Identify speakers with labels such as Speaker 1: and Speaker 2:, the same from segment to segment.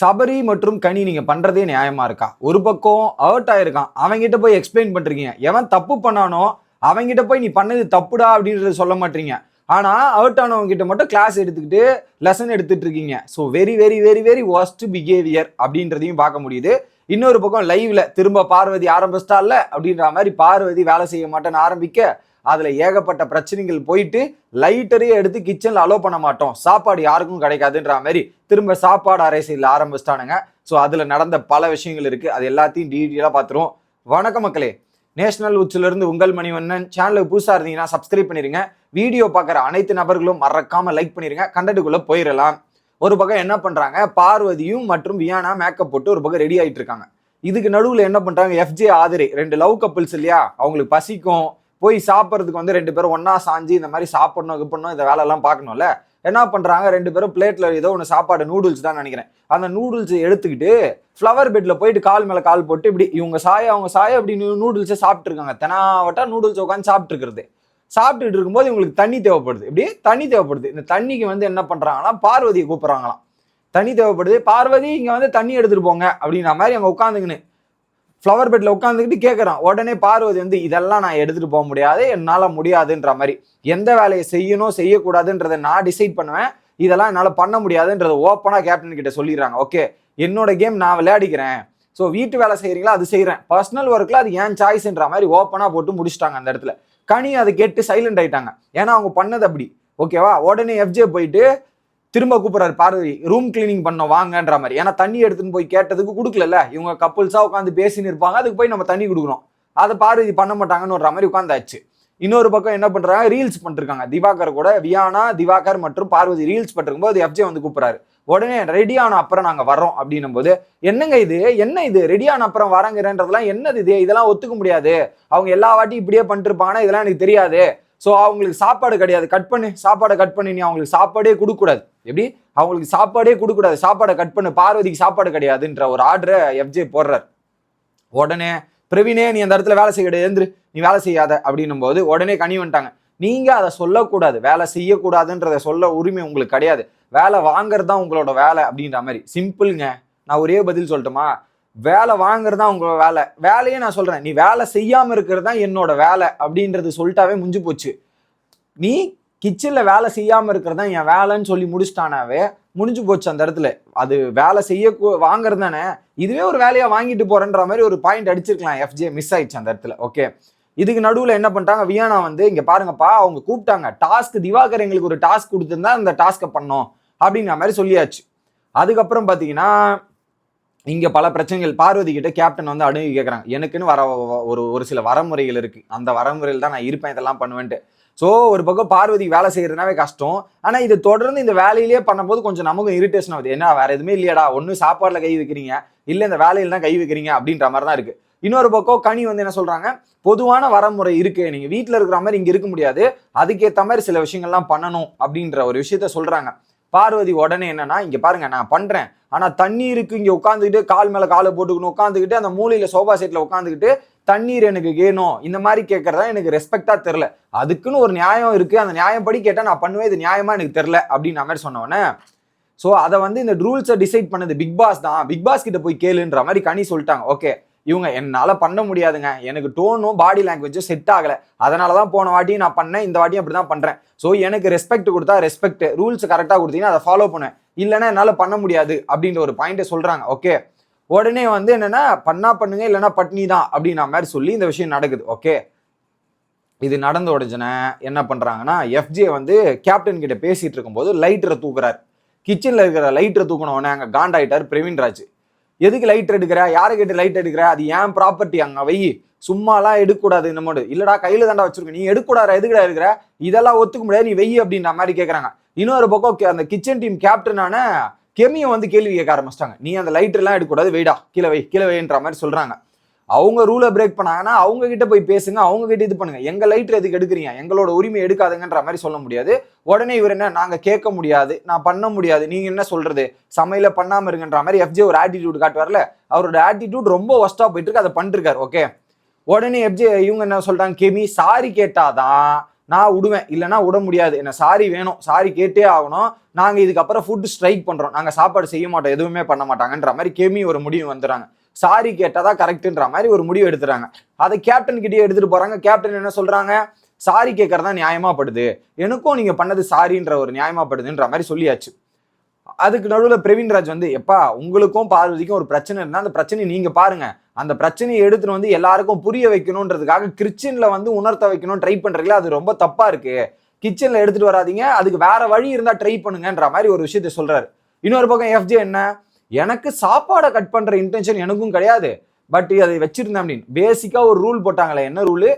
Speaker 1: சபரி மற்றும் கனி நீங்கள் பண்ணுறதே நியாயமாக இருக்கா? ஒரு பக்கம் ஹர்ட் ஆயிருக்கான். அவங்ககிட்ட போய் எக்ஸ்பிளைன் பண்ணுறீங்க எவன் தப்பு பண்ணானோ அவங்ககிட்ட போய் நீ பண்ணது தப்புடா அப்படின்றத சொல்ல மாட்டீங்க. ஆனால் ஹர்ட் ஆனவங்ககிட்ட மட்டும் கிளாஸ் எடுத்துக்கிட்டு லெசன் எடுத்துட்டு இருக்கீங்க. So very very very very worst behaviour அப்படின்றதையும் பார்க்க முடியுது. இன்னொரு பக்கம் லைவ்ல திரும்ப பார்வதி ஆரம்பிச்சிட்டால அப்படின்ற மாதிரி பார்வதி வேலை செய்ய மாட்டேன்னு ஆரம்பிக்க அதில் ஏகப்பட்ட பிரச்சனைகள் போயிட்டு லைட்டரையே எடுத்து கிச்சனில் அலோ பண்ண மாட்டோம். சாப்பாடு யாருக்கும் கிடைக்காதுன்ற மாதிரி திரும்ப சாப்பாடு அரசியல் ஆரம்பிச்சிட்டானுங்க. ஸோ அதில் நடந்த பல விஷயங்கள் இருக்குது அது எல்லாத்தையும் டீட்டெயிலாக பார்த்துருவோம் வணக்கம் மக்களே. நேஷனல் உச்சிலிருந்து உங்கள் மணிவண்ணன். சேனலுக்கு புதுசாக இருந்தீங்கன்னா சப்ஸ்கிரைப் பண்ணிருங்க. வீடியோ பார்க்குற அனைத்து நபர்களும் மறக்காமல் லைக் பண்ணிருங்க. கண்டட்டுக்குள்ளே போயிடலாம். ஒரு பக்கம் என்ன பண்ணுறாங்க பார்வதியும் மற்றும் வியானா மேக்கப் போட்டு ஒரு பக்கம் ரெடி ஆகிட்டு இருக்காங்க. இதுக்கு நடுவில் என்ன பண்ணுறாங்க எஃப்ஜே ஆதிரை. ரெண்டு லவ் கப்பிள்ஸ் இல்லையா? அவங்களுக்கு பசிக்கும். போய் சாப்பிட்றதுக்கு வந்து ரெண்டு பேரும் ஒன்றா சாஞ்சு இந்த மாதிரி சாப்பிடணும் இது பண்ணணும் இந்த வேலையெல்லாம் பார்க்கணும்ல? என்ன பண்ணுறாங்க ரெண்டு பேரும் பிளேட்டில் ஏதோ ஒன்று சாப்பாடு நூடுல்ஸ் தான் நினைக்கிறேன். அந்த நூடுல்ஸை எடுத்துக்கிட்டு ஃப்ளவர் பெட்டில் போயிட்டு கால் மேலே கால் போட்டு இப்படி இவங்க சாய அவங்க சாய அப்படி நூடுல்ஸை சாப்பிட்ருக்காங்க தெனாவட்டா நூடுல்ஸ் உட்காந்து சாப்பிட்ருக்கிறது சாப்பிட்டுட்டு இருக்கும்போது இவங்களுக்கு தண்ணி தேவைப்படுது. இப்படி தண்ணி தேவைப்படுது. இந்த தண்ணிக்கு வந்து என்ன பண்ணுறாங்கன்னா பார்வதியை கூப்பிட்றாங்களாம். தண்ணி தேவைப்படுது. பார்வதி இங்கே வந்து தண்ணி எடுத்துகிட்டு போங்க அப்படின்ற மாதிரி அங்கே உட்காந்துக்கின்னு ஃப்ளவர் பெட்டில் உட்காந்துக்கிட்டு கேட்குறான் உடனே பார்வதி வந்து இதெல்லாம் நான் எடுத்துகிட்டு போக முடியாது என்னால் முடியாதுன்ற மாதிரி. எந்த வேலையை செய்யணும் செய்யக்கூடாதுன்றதை நான் டிசைட் பண்ணுவேன். இதெல்லாம் என்னால் பண்ண முடியாதுன்றதை ஓப்பனாக கேப்டன் கிட்ட சொல்லிடுறாங்க. ஓகே என்னோட கேம் நான் விளையாடிக்கிறேன். ஸோ வீட்டு வேலை செய்கிறீங்களா அது செய்கிறேன் பர்சனல் ஒர்க்கில் அது ஏன் சாய்ஸ்ன்ற மாதிரி ஓப்பனாக போட்டு முடிச்சிட்டாங்க அந்த இடத்துல. கனி அதை கேட்டு சைலண்ட் ஆயிட்டாங்க. ஏன்னா அவங்க பண்ணது அப்படி. ஓகேவா உடனே எஃப்ஜே போயிட்டு திரும்ப கூப்பிடுறாரு பார்வதி ரூம் கிளீனிங் பண்ணோம் வாங்கன்ற மாதிரி. ஏன்னா தண்ணி எடுத்துன்னு போய் கேட்டதுக்கு கொடுக்கலல்ல? இவங்க கப்புள்ஸாக உட்காந்து பேசின்னு இருப்பாங்க அதுக்கு போய் நம்ம தண்ணி கொடுக்கணும். அதை பார்வதி பண்ண மாட்டாங்கன்னு ஒரு மாதிரி உட்காந்தாச்சு இன்னொரு பக்கம் என்ன பண்ணுறாங்க ரீல்ஸ் பண்ணிருக்காங்க திவாகர் கூட வியானா திவாகர் மற்றும் பார்வதி ரீல்ஸ் பண்ணிருக்கும் போது எஃப்ஜே வந்து கூப்பிட்றாரு. உடனே ரெடி ஆன அப்புறம் நாங்கள் வரோம் அப்படின்னும் போது என்னங்க இது? என்ன இது? ரெடி ஆன அப்புறம் வரங்கிறன்றதெல்லாம் என்னது இது? இதெல்லாம் ஒத்துக்க முடியாது. அவங்க எல்லா வாட்டியும் இப்படியே பண்ணிட்டு இருப்பாங்கன்னா இதெல்லாம் எனக்கு தெரியாது. ஸோ அவங்களுக்கு சாப்பாடு கிடையாது. கட் பண்ணு. சாப்பாடை கட் பண்ணி. நீ அவங்களுக்கு சாப்பாடே கொடுக்கூடாது எப்படி? அவங்களுக்கு சாப்பாடே கொடுக்கூடாது சாப்பாடை கட் பண்ணு. பார்வதிக்கு சாப்பாடு கிடையாதுன்ற ஒரு ஆர்டரை எஃப்ஜே போடுறார். உடனே பிரவீனே நீ அந்த இடத்துல வேலை செய்ய கிடையாது நீ வேலை செய்யாத. அப்படின்னும் போது உடனே கனி வந்துட்டாங்க. நீங்கள் அதை சொல்லக்கூடாது. வேலை செய்யக்கூடாதுன்றத சொல்ல உரிமை உங்களுக்கு கிடையாது. வேலை வாங்குறது தான் உங்களோட வேலை அப்படின்ற மாதிரி. சிம்பிளுங்க நான் ஒரே பதில் சொல்லட்டுமா? வேலை வாங்குறது தான் உங்களோட வேலை. வேலையே நான் சொல்கிறேன் நீ வேலை செய்யாமல் இருக்கிறது தான் என்னோட வேலை அப்படின்றது சொல்லிட்டாவே முடிஞ்சு போச்சு. நீ கிச்சனில் வேலை செய்யாமல் இருக்கிறது தான் என் வேலைன்னு சொல்லி முடிச்சிட்டானாவே முடிஞ்சு போச்சு அந்த இடத்துல. அது வேலை செய்ய வாங்குறது தானே. இதுவே ஒரு வேலையாக வாங்கிட்டு போறேன்ற மாதிரி ஒரு பாயிண்ட் அடிச்சிருக்கலாம். எஃப்ஜே மிஸ் ஆயிடுச்சு அந்த இடத்துல. ஓகே இதுக்கு நடுவில் என்ன பண்ணிட்டாங்க? வியானா வந்து இங்கே பாருங்கப்பா அவங்க கூப்பிட்டாங்க. டாஸ்க் திவாகர் எங்களுக்கு ஒரு டாஸ்க் கொடுத்துருந்தா அந்த டாஸ்க்கை பண்ணோம். அப்படிங்கிற மாதிரி சொல்லியாச்சு. அதுக்கப்புறம் பார்த்தீங்கன்னா இங்கே பல பிரச்சனைகள். பார்வதி கிட்ட கேப்டன் வந்து அணுகி கேட்குறாங்க எனக்குன்னு வர ஒரு ஒரு சில வரமுறைகள் இருக்குது அந்த வரமுறையில் தான் நான் இருப்பேன் இதெல்லாம் பண்ணுவேன்ட்டு. ஸோ ஒரு பக்கம் பார்வதி வேலை செய்கிறதுனாவே கஷ்டம். ஆனால் இது தொடர்ந்து இந்த வேலையிலேயே பண்ணும்போது கொஞ்சம் நமக்கும் இரிட்டேஷன் ஆகுது. என்ன வேறு எதுவுமே இல்லையாடா. ஒன்றும் சாப்பாடில் கை வைக்கிறீங்க. இல்லை இந்த வேலையில் தான் கை வைக்கிறீங்க. அப்படின்ற மாதிரி தான் இருக்குது இன்னொரு பக்கம் கனி வந்து என்ன சொல்றாங்க? பொதுவான வரமுறை இருக்கு. நீங்க வீட்டில் இருக்கிற மாதிரி இங்க இருக்க முடியாது. அதுக்கேற்ற மாதிரி சில விஷயங்கள்லாம் பண்ணணும். அப்படின்ற ஒரு விஷயத்த சொல்றாங்க. பார்வதி உடனே என்னன்னா இங்க பாருங்க நான் பண்றேன். ஆனால் தண்ணீருக்கு இங்கே உட்காந்துக்கிட்டு கால் மேலே காலை போட்டுக்கணும் உட்காந்துக்கிட்டு அந்த மூலையில் சோபா செட்டில் உட்காந்துக்கிட்டு தண்ணீர் எனக்கு வேணும். இந்த மாதிரி கேட்கறதா எனக்கு ரெஸ்பெக்டா தெரில அதுக்குன்னு ஒரு நியாயம் இருக்கு. அந்த நியாயப்படி கேட்டால் நான் பண்ணுவேன். இது நியாயமா எனக்கு தெரில அப்படின்ற மாதிரி சொன்னோன்னே ஸோ அதை வந்து இந்த ரூல்ஸை டிசைட் பண்ணது பிக் பாஸ் தான். பிக் பாஸ் கிட்ட போய் கேளுன்ற மாதிரி கனி சொல்லிட்டாங்க. ஓகே இவங்க என்னால் பண்ண முடியாதுங்க. எனக்கு டோனும் பாடி லாங்குவேஜும் செட் ஆகலை. அதனால தான் போன வாட்டியும் நான் பண்ணேன். இந்த வாட்டியும் அப்படி தான் பண்ணுறேன் ஸோ எனக்கு ரெஸ்பெக்ட் கொடுத்தா ரெஸ்பெக்ட் ரூல்ஸ் கரெக்டாக கொடுத்தீங்கன்னா அதை ஃபாலோ பண்ணுவேன். இல்லைன்னா என்னால் பண்ண முடியாது அப்படின்ற ஒரு பாயிண்ட்டை சொல்கிறாங்க ஓகே உடனே வந்து என்னென்னா பண்ணா பண்ணுங்க இல்லைன்னா பட்னி தான் அப்படின்ற மாதிரி சொல்லி இந்த விஷயம் நடக்குது. ஓகே இது நடந்த உடனே என்ன பண்ணுறாங்கன்னா எஃப்ஜே வந்து கேப்டன் கிட்ட பேசிகிட்டு இருக்கும்போது லைட்டரை தூக்குறார். கிச்சனில் இருக்கிற லைட்டரை தூக்கின உடனே அங்கே காண்டாயிட்டார் பிரவீன் ராஜ் எதுக்கு லைட் எடுக்கிற? யாரை கேட்டு லைட் எடுக்கிற? அது ஏன் ப்ராப்பர்ட்டி அங்கே வை. சும்மாலாம் எடுக்கக்கூடாது இந்த மாதிரி இல்லைடா கையில் தாண்டா வச்சிருக்க. நீ எடுக்கக்கூடாது எதுக்கடா இருக்கிற இதெல்லாம் ஒத்துக்க முடியாது நீ வெய் அப்படின்ற மாதிரி கேட்குறாங்க இன்னொரு பக்கம் அந்த கிச்சன் டீம் கேப்டனான கெமியை வந்து கேள்வி கேட்க ஆரம்பிச்சிட்டாங்க. நீ அந்த லைட்டர்லாம் எடுக்கக்கூடாது வெயிடா கீழே வை கீழே வைன்ற மாதிரி சொல்றாங்க. அவங்க ரூலை பிரேக் பண்ணாங்கன்னா அவங்க கிட்ட போய் பேசுங்க அவங்க கிட்ட இது பண்ணுங்க. எங்க லைட்டர் எதுக்கு எடுக்கிறீங்க? எங்களோட உரிமை எடுக்காதுங்கன்ற மாதிரி சொல்ல முடியாது. உடனே இவர் என்ன நாங்க கேட்க முடியாது நான் பண்ண முடியாது. நீங்க என்ன சொல்றது? சமையல பண்ணாம இருங்கன்ற மாதிரி எஃப்ஜே ஒரு ஆட்டிடியூட் காட்டுவார்ல அவரோட ஆட்டிடியூட் ரொம்ப ஒஸ்டா போயிட்டு இருக்கு. அதை பண்ணிருக்காரு ஓகே உடனே எஃப்ஜே இவங்க என்ன சொல்றாங்க? கெமி சாரி கேட்டாதான் நான் விடுவேன். இல்லைன்னா விட முடியாது. என்ன சாரி வேணும். சாரி கேட்டே ஆகணும். நாங்கள் இதுக்கப்புறம் ஃபுட் ஸ்ட்ரைக் பண்ணுறோம் நாங்கள் சாப்பாடு செய்ய மாட்டோம். எதுவுமே பண்ண மாட்டாங்கன்ற மாதிரி கெமி ஒரு முடிவு வந்துடுறாங்க. சாரி கேட்டால் தான் கரெக்டுன்ற மாதிரி ஒரு முடிவு எடுத்துறாங்க அதை கேப்டன் கிட்டே எடுத்துகிட்டு போகிறாங்க கேப்டன் என்ன சொல்கிறாங்க சாரி கேட்கறதா நியாயமாப்படுது எனக்கும் நீங்கள் பண்ணது சாரின்ற ஒரு நியாயமாப்படுதுன்ற மாதிரி சொல்லியாச்சு. அதுக்கு நடுவில் பிரவீன்ராஜ் வந்து எப்பா உங்களுக்கும் பார்வதிக்கும் ஒரு பிரச்சனை இருந்தால் அந்த பிரச்சனையை நீங்கள் பாருங்க. அந்த பிரச்சனையை எடுத்துன்னு வந்து எல்லாருக்கும் புரிய வைக்கணுன்றதுக்காக கிச்சன்ல வந்து உணர்த்த வைக்கணும் ட்ரை பண்ணுறீங்களா அது ரொம்ப தப்பாக இருக்கு. கிச்சனில் எடுத்துகிட்டு வராதீங்க. அதுக்கு வேற வழி இருந்தால் ட்ரை பண்ணுங்கன்ற மாதிரி ஒரு விஷயத்த சொல்கிறாரு இன்னொரு பக்கம் எஃப்ஜே என்ன? எனக்கு சாப்பாடை கட் பண்ணுற இன்டென்ஷன் எனக்கும் கிடையாது. பட் அதை வச்சிருந்தேன் அப்படின்னு. பேசிக்காக ஒரு ரூல் போட்டாங்களே என்ன ரூலு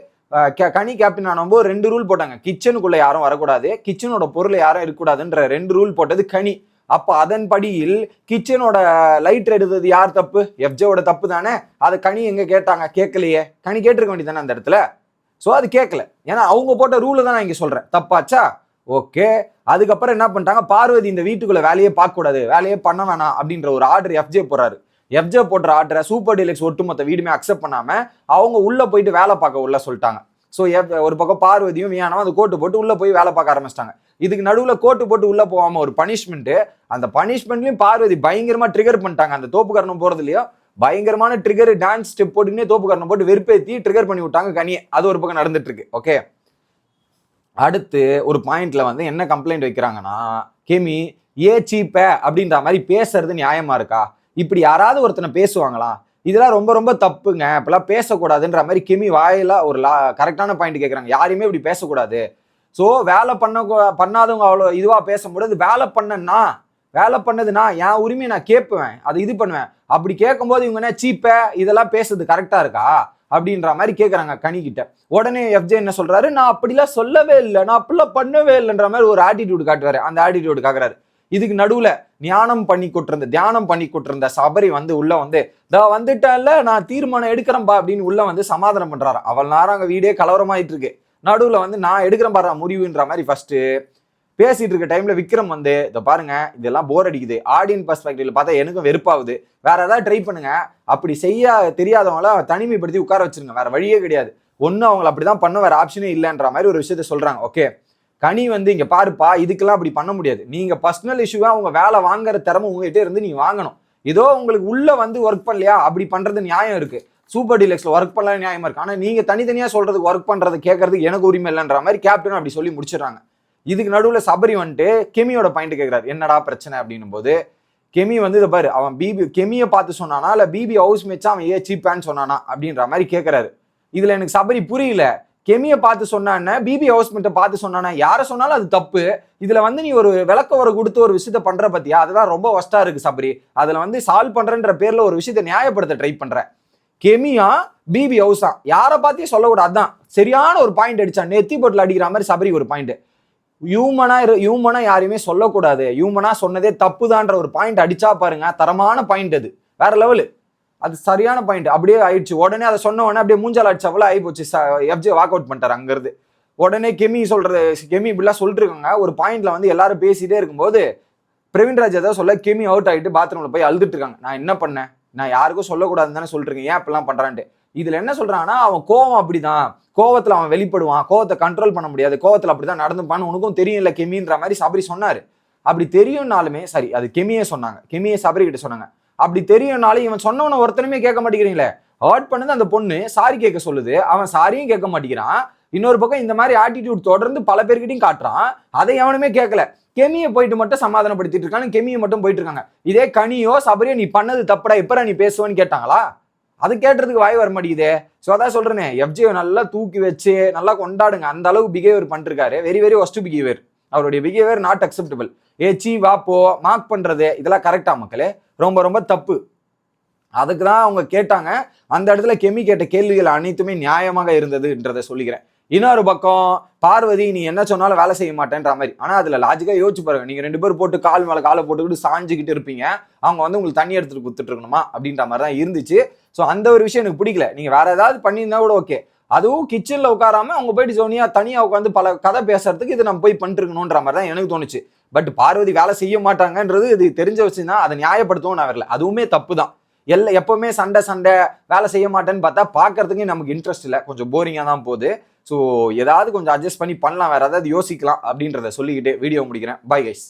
Speaker 1: கனி கேப்டன் ஆனப்போ ரெண்டு ரூல் போட்டாங்க. கிச்சனுக்குள்ள யாரும் வரக்கூடாது. கிச்சனோட பொருள் யாரும் இருக்கக்கூடாதுன்ற ரெண்டு ரூல் போட்டது கனி. அப்போ அதன்படியில் கிச்சனோட லைட் எடுத்தது யார் தப்பு? எஃப்ஜேவோட தப்பு தானே? அதை கனி எங்கே கேட்டாங்க? கேட்கலையே. கனி கேட்டிருக்க வேண்டியதானே அந்த இடத்துல? ஸோ அது கேட்கல. ஏன்னா அவங்க போட்ட ரூலை தான் நான் இங்கே சொல்கிறேன் தப்பாச்சா? ஓகே அதுக்கப்புறம் என்ன பண்ணிட்டாங்க? பார்வதி இந்த வீட்டுக்குள்ளே வேலையே பார்க்கக்கூடாது. வேலையே பண்ண வேணாம் அப்படின்ற ஒரு ஆர்டர் எஃப்ஜே போறாரு எஃப்ஜே போடுற ஆர்டரை சூப்பர் டீலக்ஸ் ஒட்டுமொத்த வீடுமே அக்செப்ட் பண்ணாமல் அவங்க உள்ளே போயிட்டு வேலை பார்க்க உள்ள சொல்லிட்டாங்க. ஸோ ஒரு பக்கம் பார்வதியும் வியானம் அந்த கோட்டு போட்டு உள்ளே போய் வேலை பார்க்க ஆரம்பிச்சிட்டாங்க. இதுக்கு நடுவில் கோட்டு போட்டு உள்ளே போகாமல் ஒரு பனிஷ்மெண்ட்டு அந்த பனிஷ்மெண்ட்லையும் பார்வதி பயங்கரமாக ட்ரிகர் பண்ணிட்டாங்க. அந்த தோப்புக்கரணம் போகிறதுலையும் பயங்கரமான ட்ரிகர் டான்ஸ் ஸ்டெப் போட்டுக்கினே தோப்புக்கரணம் போட்டு வெறுப்பேற்றி ட்ரிகர் பண்ணி விட்டாங்க கனியை. அது ஒரு பக்கம் நடந்துட்டு இருக்கு ஓகே அடுத்து ஒரு பாயிண்ட்ல வந்து என்ன கம்ப்ளைண்ட் வைக்கிறாங்கன்னா கெமி ஏ சீப்ப அப்படின்ற மாதிரி பேசுறது நியாயமா இருக்கா? இப்படி யாராவது ஒருத்தனை பேசுவாங்களா? இதெல்லாம் ரொம்ப ரொம்ப தப்புங்க. இப்பெல்லாம் பேசக்கூடாதுன்ற மாதிரி கெமி வாயில ஒரு லா கரெக்டான பாயிண்ட் கேட்குறாங்க யாரையுமே இப்படி பேசக்கூடாது. ஸோ வேலை பண்ண பண்ணாதவங்க அவ்வளோ இதுவாக பேசும்போது வேலை பண்ணனா வேலை பண்ணதுன்னா என் உரிமையை நான் கேட்பேன். அதை இது பண்ணுவேன். அப்படி கேட்கும்போது இவங்க என்ன சீப்பே இதெல்லாம் பேசுறது கரெக்டாக இருக்கா? அப்படின்ற மாதிரி கேட்குறாங்க கனிக்கிட்ட உடனே எஃப்ஜே என்ன சொல்கிறாரு நான் அப்படிலாம் சொல்லவே இல்லை. நான் அப்படிலாம் பண்ணவே இல்லைன்ற மாதிரி ஒரு ஆட்டிடியூடு காட்டுவாரு அந்த ஆட்டிடியூடு காக்குறாரு. இதுக்கு நடுவில் ஞானம் பண்ணி கொட்டிருந்த தியானம் பண்ணி கொட்டிருந்த சபரி வந்து உள்ள வந்து தா வந்துட்டேன்ல. நான் தீர்மானம் எடுக்கிறேன்பா அப்படின்னு உள்ள வந்து சமாதானம் பண்றாரு. அவள் நேரம் அங்கே வீடே கலவரமாயிட்டு இருக்கு. நடுவில் வந்து நான் எடுக்கிறேன் பாரு முடிவுன்ற மாதிரி ஃபர்ஸ்ட் பேசிட்டு இருக்க டைம்ல விக்ரம் வந்து இதை பாருங்க இதெல்லாம் போர் அடிக்குது. ஆடியன் பர்ஸ்பெக்டிவ்ல பார்த்தா எனக்கும் வெறுப்பாகுது. வேற ஏதாவது ட்ரை பண்ணுங்க. அப்படி செய்ய தெரியாதவங்கள தனிமைப்படுத்தி உட்கார வச்சிருங்க. வேற வழியே கிடையாது. ஒன்னும் அவங்கள அப்படிதான் பண்ண வேற ஆப்ஷனே இல்லைன்ற மாதிரி ஒரு விஷயத்த சொல்றாங்க. ஓகே கனி வந்து இங்க பாருப்பா இதுக்கெல்லாம் அப்படி பண்ண முடியாது. நீங்க பர்சனல் இஷ்யூவா உங்க வேலை வாங்குற திறமை உங்ககிட்ட இருந்து நீங்க வாங்கணும். ஏதோ உங்களுக்கு உள்ள வந்து ஒர்க் பண்ணலையா? அப்படி பண்றது நியாயம் இருக்கு. சூப்பர் டீலக்ஸ்ல ஒர்க் பண்ணலாம் நியாயமா இருக்கு. ஆனால் நீங்கள் தனித்தனியாக சொல்றதுக்கு ஒர்க் பண்ணுறது கேட்கறதுக்கு எனக்கு உரிமை இல்லைன்ற மாதிரி கேப்டன் அப்படி சொல்லி முடிச்சிடுறாங்க. இதுக்கு நடுவில் சபரி வந்துட்டு கெமியோட பாயிண்ட் கேட்குறாரு என்னடா பிரச்சனை? அப்படின்னும் போது கெமி வந்து இதை பாரு அவன் பிபி கெமியை பார்த்து சொன்னானா இல்லை பிபி ஹவுஸ் மேட்ச்சா அவன் ஏ சீப்பான்னு சொன்னானா அப்படின்ற மாதிரி கேட்குறாரு இதில் எனக்கு சபரி புரியல. கெமியை பார்த்து சொன்னானே பிபி ஹவுஸ் மேட்டை பார்த்து சொன்னானா யாரை சொன்னாலும் அது தப்பு. இதில் வந்து நீ ஒரு விளக்க ஒரு கொடுத்து ஒரு விஷயத்த பண்ணுற பற்றியா அதுதான் ரொம்ப ஒஸ்ட்டாக இருக்குது சபரி. அதில் வந்து சால்வ் பண்ணுறன்ற பேரில் ஒரு விஷயத்தை நியாயப்படுத்த ட்ரை பண்ணுறேன் கெமியா பிபி ஹவுஸா யாரை பார்த்தியும் சொல்லக்கூடாது அதான். சரியான ஒரு பாயிண்ட் அடிச்சான். நெத்தி போட்டில் அடிக்கிற மாதிரி சபரி ஒரு பாயிண்ட் ஹியூமனா இரு ஹியூமனா யாரையுமே சொல்லக்கூடாது. ஹியூமனா சொன்னதே தப்புதான்ற ஒரு பாயிண்ட் அடிச்சா பாருங்க. தரமான பாயிண்ட் அது. வேற லெவலு அது சரியான பாயிண்ட் அப்படியே ஆயிடுச்சு. உடனே அதை சொன்ன உடனே அப்படியே மூஞ்சால் அடிச்சாப்புல ஆகி போச்சு எஃப்ஜே வாக் அவுட் பண்ணிட்டார் அங்கிருந்து. உடனே கெமி சொல்றது கெமி இப்படிலாம் சொல்லிட்டு இருக்காங்க ஒரு பாயிண்ட்ல வந்து எல்லாரும் பேசிட்டே இருக்கும்போது பிரவீன்ராஜ் ஏதாவது சொல்ல கெமி அவுட் ஆகிட்டு பாத்ரூம்ல போய் அழுதுட்டு இருக்காங்க. நான் என்ன பண்ணேன்? நான் யாருக்கும் சொல்லக்கூடாதுன்னு தானே சொல்லிட்டு ஏன் அப்படிலாம் பண்றான்ட்டு? இதுல என்ன சொல்றான்னா அவன் கோவம் அப்படிதான். கோவத்துல அவன் வெளிப்படுவான். கோவத்தை கண்ட்ரோல் பண்ண முடியாது. கோவத்துல அப்படிதான் நடந்துப்பான்னு உனக்கும் தெரியல கெமின்ற மாதிரி சபரி சொன்னாரு. அப்படி தெரியும்னாலுமே சரி அது கெமியே சொன்னாங்க. கெமியை சபரி கிட்ட சொன்னாங்க. அப்படி தெரியும்னாலும் இவன் சொன்னவன ஒருத்தனுமே கேட்க மாட்டேங்கிறீங்களே. ஹர்ட் பண்ணது அந்த பொண்ணு சாரி கேட்க சொல்லுது. அவன் சாரியும் கேட்க மாட்டேங்கிறான். இன்னொரு பக்கம் இந்த மாதிரி ஆட்டிடியூட் தொடர்ந்து பல பேர்கிட்டையும் காட்டுறான். அதை எவனுமே கேட்கல கெமியை போயிட்டு மட்டும் சமாதானப்படுத்திட்டு இருக்காங்க கெமியை மட்டும் போயிட்டு இருக்காங்க. இதே கனியோ சபரியோ நீ பண்ணது தப்புடா எப்பரா நீ பேசுவேன்னு கேட்டாங்களா? அது கேட்டுறதுக்கு வாய் வர மாட்டேங்குதே. ஸோ அதான் சொல்றேனே எஃப்ஜியை நல்லா தூக்கி வச்சு நல்லா கொண்டாடுங்க. அந்த அளவு பிஹேவியர் பண்ணிருக்காரு. வெரி வெரி ஒஸ்ட் பிஹேவியர் அவருடைய பிஹேவியர் நாட் அக்செப்டபிள் ஏச்சி வாப்போ மார்க் பண்றது இதெல்லாம் கரெக்டா மக்களே? ரொம்ப ரொம்ப தப்பு. அதுக்கு தான் அவங்க கேட்டாங்க. அந்த இடத்துல கெமி கேட்ட கேள்விகள் அனைத்துமே நியாயமாக இருந்ததுன்றதை சொல்லிக்கிறேன். இன்னொரு பக்கம் பார்வதி நீ என்ன சொன்னாலும் வேலை செய்ய மாட்டேன்ற மாதிரி. ஆனால் அதில் லாஜிக்காக யோசிச்சு பாருங்க. நீங்கள் ரெண்டு பேரும் போட்டு கால் மேலே காலை போட்டுக்கிட்டு சாஞ்சிக்கிட்டு இருப்பீங்க. அவங்க வந்து உங்களுக்கு தண்ணி எடுத்துட்டு கொடுத்துட்டு இருக்கணுமா? அப்படின்ற மாதிரி தான் இருந்துச்சு. ஸோ அந்த ஒரு விஷயம் எனக்கு பிடிக்கல. நீங்கள் வேற ஏதாவது பண்ணியிருந்தா கூட ஓகே அதுவும் கிச்சனில் உட்காராம அவங்க போயிட்டு சோனியா தனியாக உட்காந்து பல கதை பேசுறதுக்கு இது நம்ம போய் பண்ணிருக்கணுன்ற மாதிரி தான் எனக்கு தோணுச்சு. பட் பார்வதி வேலை செய்ய மாட்டாங்கன்றது இது தெரிஞ்ச தான். அதை நியாயப்படுத்தவும் நான் வரல. அதுவுமே தப்பு தான். எல்லாம் எப்பவுமே சண்டை சண்டை வேலை செய்ய மாட்டேன்னு பார்த்தா பார்க்கறதுக்கு நமக்கு இன்ட்ரெஸ்ட் இல்லை. கொஞ்சம் போரிங்காக தான் போகுது. ஸோ ஏதாவது கொஞ்சம் அட்ஜஸ்ட் பண்ணி பண்ணலாம். வேறு ஏதாவது யோசிக்கலாம் அப்படின்றத சொல்லிக்கிட்டு வீடியோ முடிக்கிறேன். Bye guys